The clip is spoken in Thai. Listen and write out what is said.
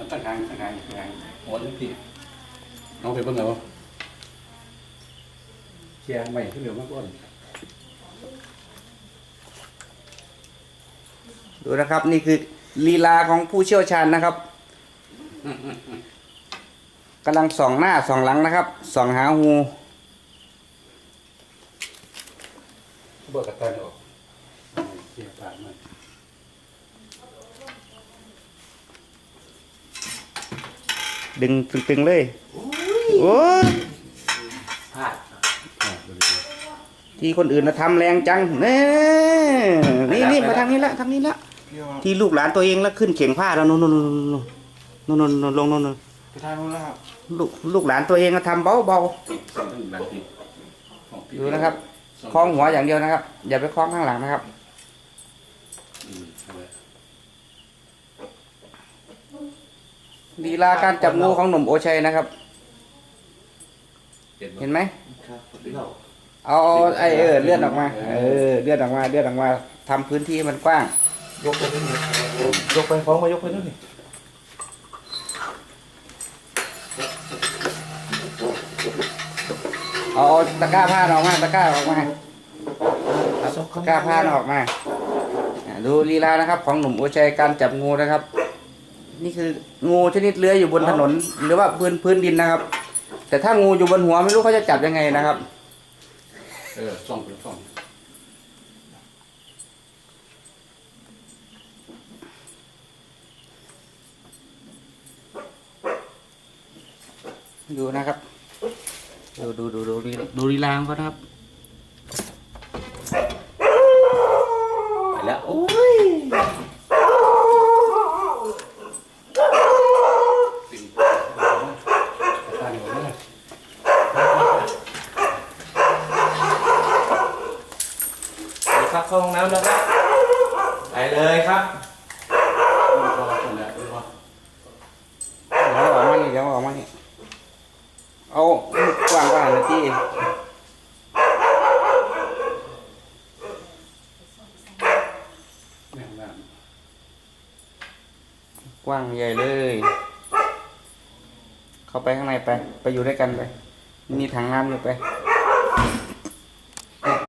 มันตั้งกลางตั้งกลางตั้งกลางหัวทั้งทีน้องไปเบิ่งเอาเชียร์ใหม่ขึ้นเร็วมากกว่าดูนะครับนี่คือลีลาของผู้เชี่ยวชาญนะครับกำลังส่องหน้าส่องหลังนะครับส่องหางูเบิกกระตันออกเชียร์ปากมัน ดึงตึงๆเลย โอ้ยพลาดอ่าดูดิที่คนอื่นนะทำแรงจังเน่นี่นี่มาทางนี้ละทางนี้ละที่ลูกหลานตัวเองแล้วขึ้นเข่งผ้าแล้วนู่นนู่นนู่นนู่นนู่นนู่นลงนู่นนู่นไปทางนู้นแล้วครับลูกลูกหลานตัวเองก็ทำเบาเบาส่งถึงหลังทีของพี่ๆดูนะครับคล้องหัวอย่างเดียวนะครับ อย่าไปคล้องข้างหลังนะครับ อืมเอาไว้ ลีลาการจับงูของหนุ่มโอชัยนะครับ เห็นไหมเห็นไหมครับเราเอาเอาไอเออเลื่อนออกมา เออเลื่อนออกมาเลื่อนออกมาทำพื้นที่ให้มันกว้าง ยกไปนู่นนี่ยกไปฟ้องมายกไปนู่นนี่เอาเอาตะกร้าผ้าออกมาตะกร้าออกมาเอาตะกร้าผ้าออกมาอ่าดูลีลานะครับ ของหนุ่มโอชัยการจับงูนะครับ นี่คืองูชนิดเลื้อยอยู่บนถนน หรือว่าพื้นพื้นดินนะครับ แต่ถ้างูอยู่บนหัวไม่รู้เขาจะจับยังไงนะครับ เออส่องเป็นส่องดูนะครับ ดูดูดูดูดูดูลีลาของเขานะครับ ไปแล้วโอ้ ติ่งกระตันออกมา ไป ครับเข้าห้องน้ำแล้วครับไปเลยครับพอคนละพออกมานี่เดี๋ยวออกมานี่เอากว้างกว้างเลยที่กว้างใหญ่เลย เข้าไปข้างในไป ไปอยู่ด้วยกันไป มีถังน้ำอยู่ไป